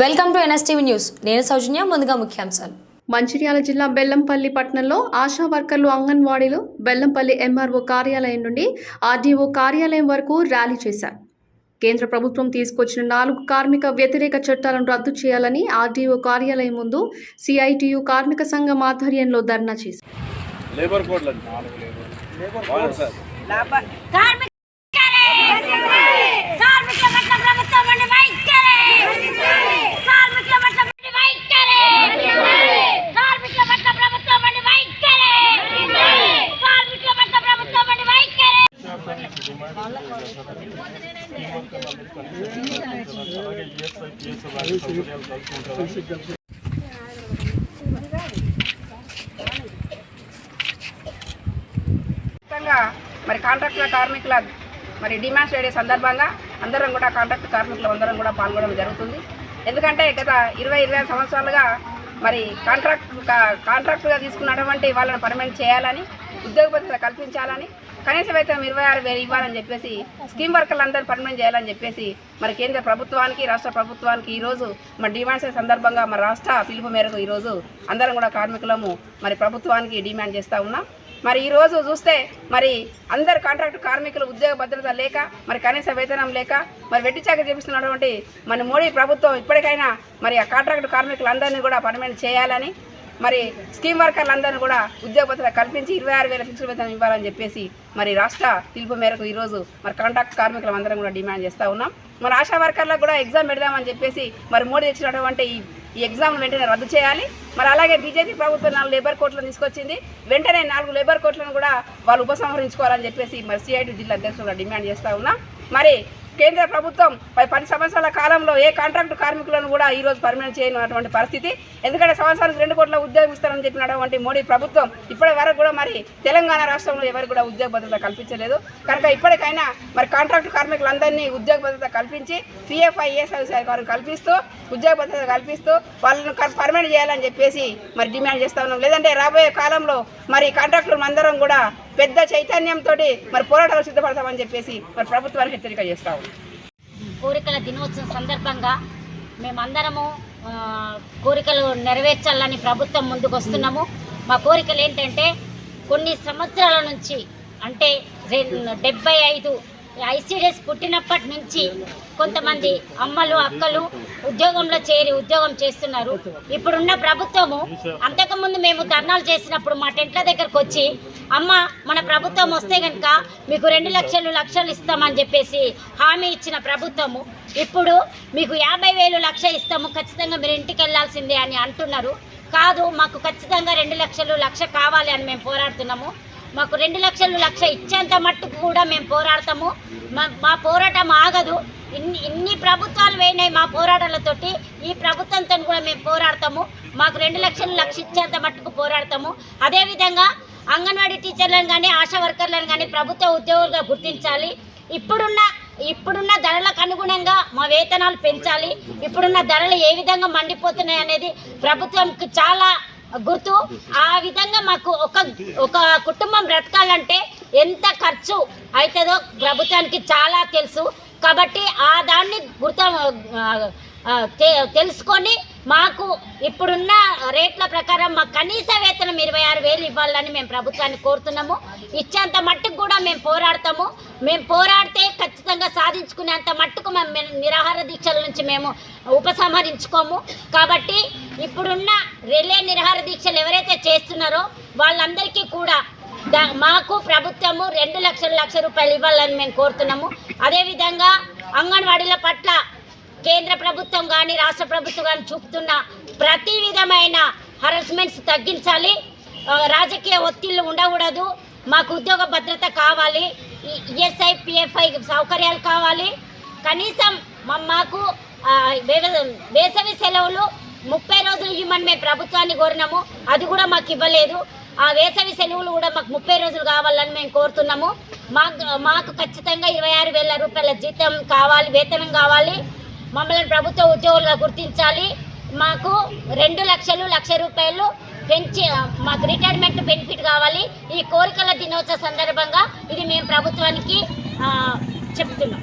Welcome to NSTV news. నేను సౌజన్య ముందుగా ముఖ్యాంశాలు. మంచిర్యాల జిల్లా బెల్లంపల్లి పట్టణంలో ఆశా వర్కర్లు అంగన్వాడీలు బెల్లంపల్లి ఎంఆర్ఓ కార్యాలయం నుండి ఆర్డీఓ కార్యాలయం వరకు ర్యాలీ చేశారు. కేంద్ర ప్రభుత్వం తీసుకొచ్చిన నాలుగు కార్మిక వ్యతిరేక చట్టాలను రద్దు చేయాలని ఆర్డీఓ కార్యాలయం ముందు సిఐటియు కార్మిక సంఘం ఆధ్వర్యంలో ధర్నా చేశారు లేబర్ కోడ్లు అండి నాలుగు లేబర్ అవును సార్ కార్మికుల పట్ల ప్రభుత్వం ఉండి వైఖరి కార్మికుల పట్ల ఉండి వైఖరి కార్మికుల పట్ల ప్రభుత్వం ఉండి వైఖరి కార్మికుల పట్ల ప్రభుత్వం ఉండి వైఖరి ఖచ్చితంగా మరి కాంట్రాక్టుల కార్మికుల మరి డిమాండ్స్ వేడే సందర్భంగా అందరం కూడా కాంట్రాక్ట్ కార్మికులు అందరం కూడా పాల్గొనడం జరుగుతుంది. ఎందుకంటే గత ఇరవై ఇరవై ఐదు సంవత్సరాలుగా మరి కాంట్రాక్ట్ కాంట్రాక్టుగా తీసుకున్నటువంటి వాళ్ళని పర్మనెంట్ చేయాలని ఉద్యోగ భద్రత కల్పించాలని కనీస వేతనం ఇరవై ఆరు వేలు ఇవ్వాలని చెప్పేసి స్కీమ్ వర్కర్లందరూ పర్మనెంట్ చేయాలని చెప్పేసి మరి కేంద్ర ప్రభుత్వానికి రాష్ట్ర ప్రభుత్వానికి ఈరోజు మరి డిమాండ్స్ సందర్భంగా మరి రాష్ట్ర పిలుపు మేరకు ఈరోజు అందరం కూడా కార్మికులము మరి ప్రభుత్వానికి డిమాండ్ చేస్తూ ఉన్నాం. మరి ఈరోజు చూస్తే మరి అందరు కాంట్రాక్ట్ కార్మికులు ఉద్యోగ భద్రత లేక మరి కనీస వేతనం లేక మరి వెట్టి చాకరీ చేపిస్తున్నటువంటి మన మోడీ ప్రభుత్వం ఇప్పటికైనా మరి ఆ కాంట్రాక్ట్ కార్మికులందరినీ కూడా పర్మనెంట్ చేయాలని మరి స్కీమ్ వర్కర్లందరినీ కూడా ఉద్యోగ భద్రత కల్పించి ఇరవై ఆరు వేల ఫిక్స్డ్ వేతనం ఇవ్వాలని చెప్పేసి మరి రాష్ట్ర పిలుపు మేరకు ఈరోజు మరి కాంట్రాక్ట్ కార్మికులం అందరం కూడా డిమాండ్ చేస్తూ ఉన్నాం. మరి ఆశా వర్కర్లకు కూడా ఎగ్జామ్ పెడదామని చెప్పేసి మరి మోడీ తెచ్చినటువంటి ఈ ఈ ఎగ్జామ్ వెంటనే రద్దు చేయాలి. మరి అలాగే బీజేపీ ప్రభుత్వం నాలుగు లేబర్ కోర్టులను తీసుకొచ్చింది. వెంటనే నాలుగు లేబర్ కోర్టులను కూడా వాళ్ళు ఉపసంహరించుకోవాలని చెప్పేసి మరి సిఐటి జిల్లా అధ్యక్షులు డిమాండ్ చేస్తూ ఉన్నాం. మరి కేంద్ర ప్రభుత్వం పై పది సంవత్సరాల కాలంలో ఏ కాంట్రాక్టు కార్మికులను కూడా ఈరోజు రోజు పర్మనెంట్ చేయనటువంటి పరిస్థితి. ఎందుకంటే సంవత్సరానికి రెండు కోట్ల ఉద్యోగం ఇస్తారని చెప్పినటువంటి మోడీ ప్రభుత్వం ఇప్పటి వరకు కూడా మరి తెలంగాణ రాష్ట్రంలో ఎవరికి కూడా ఉద్యోగ భద్రత కల్పించలేదు. కనుక ఇప్పటికైనా మరి కాంట్రాక్టు కార్మికులందరినీ ఉద్యోగ భద్రత కల్పించి పిఎఫ్ఐఎస్ వారిని కల్పిస్తూ ఉద్యోగ భద్రత కల్పిస్తూ వాళ్ళను పర్మనెంట్ చేయాలని చెప్పేసి మరి డిమాండ్ చేస్తా ఉన్నాం. లేదంటే రాబోయే కాలంలో మరి కాంట్రాక్టులు అందరం కూడా పెద్ద చైతన్యంతో మరి పోరాటాలు సిద్ధపడతామని చెప్పేసి మరి ప్రభుత్వానికి హెచ్చరిక చేస్తా కోరికల దినోత్సవం సందర్భంగా మేమందరము కోరికలు నెరవేర్చాలని ప్రభుత్వం ముందుకు వస్తున్నాము. మా కోరికలు ఏంటంటే కొన్ని సంవత్సరాల నుంచి అంటే డెబ్బై ఐదు ఐసీడీఎస్ పుట్టినప్పటి నుంచి కొంతమంది అమ్మలు అక్కలు ఉద్యోగంలో చేరి ఉద్యోగం చేస్తున్నారు. ఇప్పుడున్న ప్రభుత్వము అంతకుముందు మేము ధర్నాలు చేసినప్పుడు మా టెంట్ల దగ్గరకు వచ్చి అమ్మ మన ప్రభుత్వం వస్తే కనుక మీకు రెండు లక్షలు లక్షలు ఇస్తామని చెప్పేసి హామీ ఇచ్చిన ప్రభుత్వము ఇప్పుడు మీకు యాభై వేలు లక్ష ఇస్తాము ఖచ్చితంగా మీరు ఇంటికి వెళ్ళాల్సిందే అని అంటున్నారు. కాదు మాకు ఖచ్చితంగా రెండు లక్షలు లక్ష కావాలి అని మేము పోరాడుతున్నాము. మాకు రెండు లక్షలు లక్ష ఇచ్చేంత మట్టుకు కూడా మేము పోరాడతాము. మా మా పోరాటం ఆగదు. ఇన్ని ఇన్ని ప్రభుత్వాలు వేయినాయి మా పోరాటాలతోటి ఈ ప్రభుత్వంతో కూడా మేము పోరాడతాము. మాకు రెండు లక్షలు లక్ష ఇచ్చేంత మట్టుకు పోరాడతాము. అదేవిధంగా అంగన్వాడీ టీచర్లను కానీ ఆశా వర్కర్లను కానీ ప్రభుత్వ ఉద్యోగులుగా గుర్తించాలి. ఇప్పుడున్న ఇప్పుడున్న ధరలకు అనుగుణంగా మా వేతనాలు పెంచాలి. ఇప్పుడున్న ధరలు ఏ విధంగా మండిపోతున్నాయి అనేది ప్రభుత్వంకి చాలా గుర్తు? ఆ విధంగా మాకు ఒక ఒక కుటుంబం బ్రతకాలంటే ఎంత ఖర్చు అవుతుందో ప్రభుత్వానికి చాలా తెలుసు. కాబట్టి ఆ దాన్ని గుర్తు తెలుసుకొని మాకు ఇప్పుడున్న రేట్ల ప్రకారం మాకు కనీస వేతనం ఇరవై ఆరు వేలు ఇవ్వాలని మేము ప్రభుత్వాన్ని కోరుతున్నాము. ఇచ్చేంత మట్టుకు కూడా మేము పోరాడతాము. మేము పోరాడితే ఖచ్చితంగా సాధించుకునేంత మట్టుకు మేము మేము నిరాహార దీక్షల నుంచి మేము ఉపసంహరించుకోము. కాబట్టి ఇప్పుడున్న రిలే నిరాహార దీక్షలు ఎవరైతే చేస్తున్నారో వాళ్ళందరికీ కూడా దా- మాకు ప్రభుత్వము రెండు లక్షల లక్ష రూపాయలు ఇవ్వాలని మేము కోరుతున్నాము. అదేవిధంగా అంగన్వాడీల పట్ల కేంద్ర ప్రభుత్వం కానీ రాష్ట్ర ప్రభుత్వం కానీ చూపుతున్న ప్రతి విధమైన హరాస్మెంట్స్ తగ్గించాలి. రాజకీయ ఒత్తిళ్ళు ఉండకూడదు. మాకు ఉద్యోగ భద్రత కావాలి. ఈఎస్ఐ పిఎఫ్ఐ సౌకర్యాలు కావాలి. కనీసం మా- మాకు వేసవి సెలవులు ముప్పై రోజులు ఇవ్వమని మేము ప్రభుత్వాన్ని కోరినాము. అది కూడా మాకు ఇవ్వలేదు. ఆ వేసవి సెలవులు కూడా మాకు ముప్పై రోజులు కావాలని మేము కోరుతున్నాము. మాకు మాకు ఖచ్చితంగా ఇరవై ఆరు వేల రూపాయల జీతం కావాలి వేతనం కావాలి. మమ్మల్ని ప్రభుత్వ ఉద్యోగులుగా గుర్తించాలి. మాకు రెండు లక్షలు లక్ష రూపాయలు పెంచి మాకు రిటైర్మెంట్ బెనిఫిట్ కావాలి. ఈ కోరికల దినోత్సవ సందర్భంగా ఇది మేము ప్రభుత్వానికి చెప్తున్నాం.